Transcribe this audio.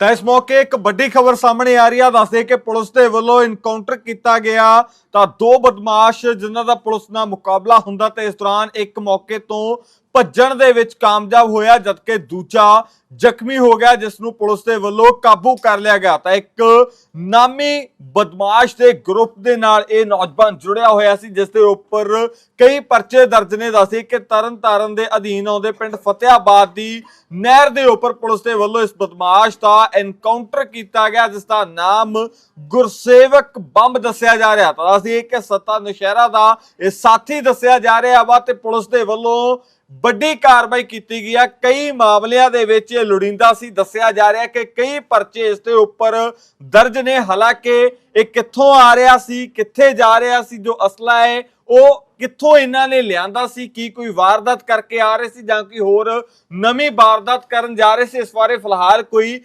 ਤਾਂ ਇਸ ਮੌਕੇ ਇੱਕ ਵੱਡੀ ਖਬਰ ਸਾਹਮਣੇ ਆ ਰਹੀ ਆ ਦੱਸਦੇ ਕਿ ਪੁਲਿਸ ਦੇ ਵੱਲੋਂ ਇਨਕਾਊਂਟਰ ਕੀਤਾ ਗਿਆ ਤਾਂ ਦੋ ਬਦਮਾਸ਼ ਜਿਨ੍ਹਾਂ ਦਾ ਪੁਲਿਸ ਨਾਲ ਮੁਕਾਬਲਾ ਹੁੰਦਾ ਤੇ ਇਸ ਦੌਰਾਨ ਇੱਕ ਮੌਕੇ ਤੋਂ ਭੱਜਣ ਦੇ ਵਿੱਚ ਕਾਮਯਾਬ ਹੋਇਆ ਜਦਕਿ ਦੂਜਾ ਜ਼ਖਮੀ ਹੋ ਗਿਆ, ਜਿਸ ਨੂੰ ਪੁਲਿਸ ਦੇ ਵੱਲੋਂ ਕਾਬੂ ਕਰ ਲਿਆ ਗਿਆ। ਤਾਂ ਇੱਕ ਨਾਮੀ ਬਦਮਾਸ਼ ਦੇ ਗਰੁੱਪ ਦੇ ਨਾਲ ਇਹ ਨੌਜਵਾਨ ਜੁੜਿਆ ਹੋਇਆ ਸੀ, ਜਿਸ ਦੇ ਉੱਪਰ ਕਈ ਪਰਚੇ ਦਰਜ ਨੇ। ਦੱਸੇ ਕਿ ਤਰਨ ਤਾਰਨ ਦੇ ਅਧੀਨ ਆਉਂਦੇ ਪਿੰਡ ਫਤਿਆਬਾਦ ਦੀ ਨਹਿਰ ਦੇ ਉੱਪਰ ਪੁਲਿਸ ਦੇ ਵੱਲੋਂ ਇਸ ਬਦਮਾਸ਼ ਦਾ ਐਨਕਾਊਂਟਰ ਕੀਤਾ ਗਿਆ, ਜਿਸ ਦਾ ਨਾਮ ਗੁਰਸੇਵਕ ਬੰਬ ਦੱਸਿਆ ਜਾ ਰਿਹਾ। ਤਾਂ ਦੱਸਦੀ ਕਿ ਸੱਤਾ ਨਸ਼ਹਿਰਾ ਦਾ ਇਹ ਸਾਥੀ ਦੱਸਿਆ ਜਾ ਰਿਹਾ ਵਾ ਤੇ ਪੁਲਿਸ ਦੇ ਵੱਲੋਂ ਵੱਡੀ ਕਾਰਵਾਈ ਕੀਤੀ ਗਈ ਆ। ਕਈ ਮਾਮਲਿਆਂ ਦੇ ਵਿੱਚ ਇਹ ਲੋੜੀਂਦਾ ਸੀ। ਦੱਸਿਆ ਜਾ ਰਿਹਾ ਕਿ ਕਈ ਪਰਚੇ ਇਸ ਦੇ ਉੱਪਰ ਦਰਜ ਨੇ। ਹਾਲਾਂਕਿ ਇਹ ਕਿੱਥੋਂ ਆ ਰਿਹਾ ਸੀ, ਕਿੱਥੇ ਜਾ ਰਿਹਾ ਸੀ, ਜੋ ਅਸਲਾ ਹੈ, ਉਹ ਕਿੱਥੋਂ ਇਹਨਾਂ ਨੇ ਲਿਆਂਦਾ ਸੀ, ਕੀ ਕੋਈ ਵਾਰਦਾਤ ਕਰਕੇ ਆ ਰਹੇ ਸੀ ਜਾਂ ਕੋਈ ਹੋਰ ਨਵੀਂ ਵਾਰਦਾਤ ਕਰਨ ਜਾ ਰਹੇ ਸੀ, ਇਸ ਬਾਰੇ ਫਿਲਹਾਲ ਕੋਈ